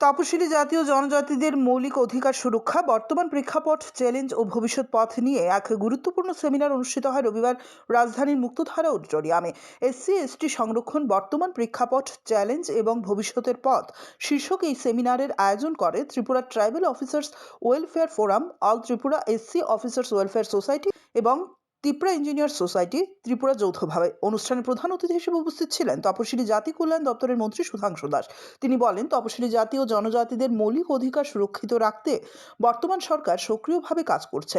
তপশিলি জাতীয় জনজাতিদের মৌলিক অধিকার সুরক্ষা, বর্তমান প্রেক্ষাপট, চ্যালেঞ্জ ও ভবিষ্যৎ পথ নিয়ে এক গুরুত্বপূর্ণ সেমিনার অনুষ্ঠিত হয় রবিবার রাজধানীর মুক্তধারা অডিটোরিয়ামে। এসসি এসটি সংরক্ষণ, বর্তমান প্রেক্ষাপট, চ্যালেঞ্জ এবং ভবিষ্যতের পথ শীর্ষক এই সেমিনারের আয়োজন করে Tripura tribal officers welfare forum, all Tripura SC officers welfare society এবং ত্রিপুরা ইঞ্জিনিয়ার সোসাইটি ত্রিপুরা যৌথভাবে। অনুষ্ঠানে প্রধান অতিথি হিসেবে উপস্থিত ছিলেন তপশিলি জাতি কল্যাণ দপ্তরের মন্ত্রী সুধাংশু দাস। তিনি বলেন, তপশিলি জাতি ও জনজাতিদের মৌলিক অধিকার সুরক্ষিত রাখতে বর্তমান সরকার সক্রিয়ভাবে কাজ করছে।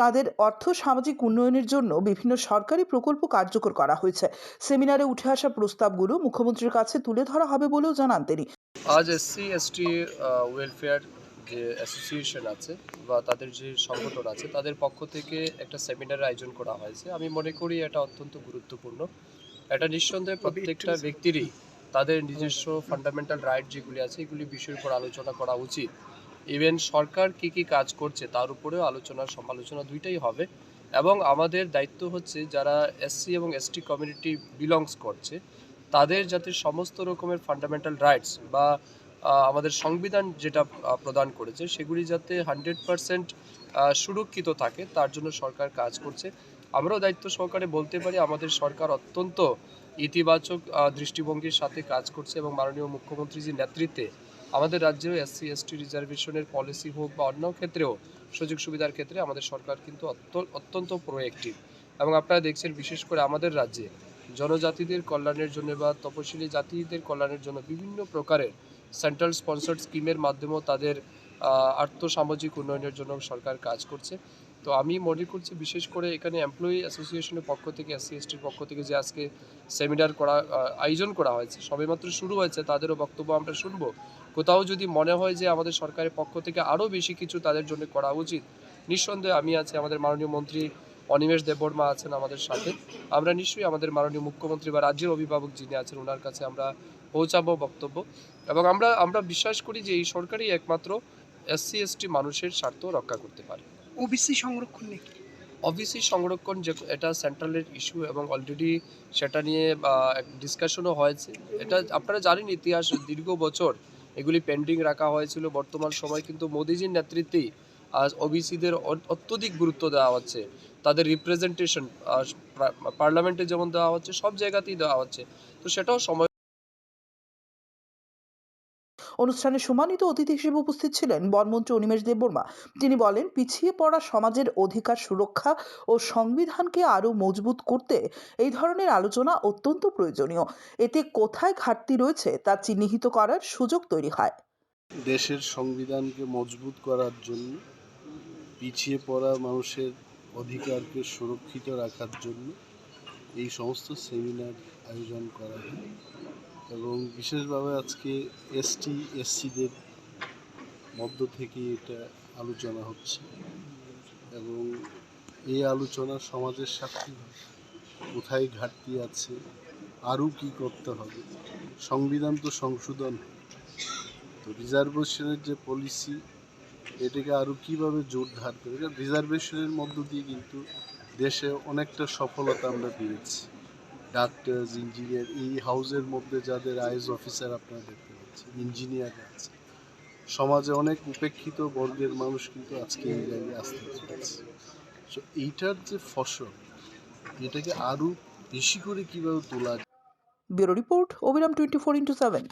তাদের অর্থ সামাজিক উন্নয়নের জন্য বিভিন্ন সরকারি প্রকল্প কার্যকর করা হয়েছে। সেমিনারে উঠে আসা প্রস্তাবগুলো মুখ্যমন্ত্রীর কাছে তুলে ধরা হবে বলেও জানান তিনি। আজ এসসি এসটি ওয়েলফেয়ার যে অ্যাসোসিয়েশন আছে বা তাদের যে সংগঠন আছে তাদের পক্ষ থেকে একটা সেমিনার আয়োজন করা হয়েছে। আমি মনে করি এটা অত্যন্ত গুরুত্বপূর্ণ। এটা নিঃসন্দেহে প্রত্যেকটা ব্যক্তিরই তাদের নিজস্ব ফান্ডামেন্টাল রাইট যেগুলি আছে এগুলি বিষয়ের উপর আলোচনা করা উচিত। ইভেন সরকার কি কি কাজ করছে তার উপরেও আলোচনা সমালোচনা দুইটাই হবে। এবং আমাদের দায়িত্ব হচ্ছে যারা এসসি এবং এসটি কমিউনিটি বিলংস করছে তাদের যাতে সমস্ত রকমের ফান্ডামেন্টাল রাইটস বা আমাদের সংবিধান যেটা প্রদান করেছে, সেগুলি যাতে হান্ড্রেড পারসেন্ট সুরক্ষিত থাকে, তার জন্য সরকার কাজ করছে। আমরাও দায়িত্ব সহকারে বলতে পারি, আমাদের সরকার অত্যন্ত ইতিবাচক দৃষ্টিভঙ্গির সাথে কাজ করছে এবং মাননীয় মুখ্যমন্ত্রীজির নেতৃত্বে আমাদের রাজ্যেও এসসি এসটি রিজার্ভেশনের পলিসি হোক বা অন্য ক্ষেত্রেও সুযোগ সুবিধার ক্ষেত্রে আমাদের সরকার কিন্তু অত্য- অত্যন্ত প্রোয়েক্টিভ এবং আপনারা দেখছেন, বিশেষ করে আমাদের রাজ্যে, জনজাতিদের কল্যাণের জন্য বা তপশিলি জাতিদের কল্যাণের জন্য বিভিন্ন প্রকারের সেন্ট্রাল স্পন্সার্ড স্কিমের মাধ্যমেও তাদের আর্থসামাজিক উন্নয়নের জন্য সরকার কাজ করছে। তো আমি মনে করছি বিশেষ করে এখানে এমপ্লয়ি অ্যাসোসিয়েশনের পক্ষ থেকে এসসি পক্ষ থেকে যে আজকে সেমিনার করা আয়োজন করা হয়েছে, সবেমাত্র শুরু হয়েছে, তাদেরও বক্তব্য আমরা শুনব। কোথাও যদি মনে হয় যে আমাদের সরকারের পক্ষ থেকে আরও বেশি কিছু তাদের জন্য করা উচিত, নিঃসন্দেহে আমি আছি আমাদের মাননীয় মন্ত্রী অনিমেষ দেববর্মা আছেন আমাদের সাথে। আমরা নিশ্চয়ই আমাদের মাননীয় মুখ্যমন্ত্রী বা রাজ্যের অভিভাবক যিনি আছেন ওনার কাছে আমরা পৌঁছাবো বক্তব্য। এবং আমরা আমরা বিশ্বাস করি যে এই সরকারই একমাত্র এসসি এসটি মানুষের স্বার্থ রক্ষা করতে পারে। ওবিসি সংরক্ষণ নিয়ে? ওবিসি সংরক্ষণ যে এটা সেন্ট্রালের ইস্যু এবং অলরেডি সেটা নিয়ে ডিসকাশনও হয়েছে। এটা আপনারা জানেন ইতিহাস দীর্ঘ বছর এগুলি পেন্ডিং রাখা হয়েছিল। বর্তমান সময় কিন্তু মোদিজির নেতৃত্বেই আজ ওবিসিদের অত্যধিক গুরুত্ব দেওয়া হচ্ছে। তাদের রিপ্রেজেন্টেশন পার্লামেন্টে যেমন দেওয়া হচ্ছে সব জায়গাতেই দেওয়া হচ্ছে। তো সেটাও সময় অনুষ্ঠানে সম্মানিত অতিথি হিসেবে উপস্থিত ছিলেন বনমন্ত্রী অনিমেষ দেববর্মা। তিনি বলেন, পিছিয়ে পড়া সমাজের অধিকার সুরক্ষা ও সংবিধানকে আরও মজবুত করতে এই ধরনের আলোচনা অত্যন্ত প্রয়োজনীয়। এতে কোথায় ঘাটতি রয়েছে তা চিহ্নিত করার সুযোগ তৈরি হয়। দেশের সংবিধানকে মজবুত করার জন্য, পিছিয়ে পড়া মানুষের অধিকারকে সুরক্ষিত রাখার জন্য এই সমস্ত সেমিনার আয়োজন করা হয়। এবং বিশেষভাবে আজকে এসটি, এসসিদের মধ্য থেকে এটা আলোচনা হচ্ছে এবং এই আলোচনা সমাজের স্বার্থে কোথায় ঘাটতি আছে, আরও কী করতে হবে, সংবিধান তো সংশোধন। তো রিজার্ভেশনের যে পলিসি, এটাকে আরও কীভাবে জোরদার করে, রিজার্ভেশনের মধ্য দিয়ে কিন্তু দেশে অনেকটা সফলতা আমরা পেয়েছি। ডাক্তার ইঞ্জিনিয়ার, এই হাউসের মধ্যে যাদের আইএস অফিসার আপনারা দেখতে পাচ্ছেন, ইঞ্জিনিয়ার আছে। সমাজে অনেক উপেক্ষিত বর্গের মানুষ কিন্তু আজকে এই জায়গায় আসতে চলেছে। সো এইটার যে ফসল, এটাকে আরও বেশি করে কীভাবে তোলা যায়? Bureau report Abiram twenty four into seven.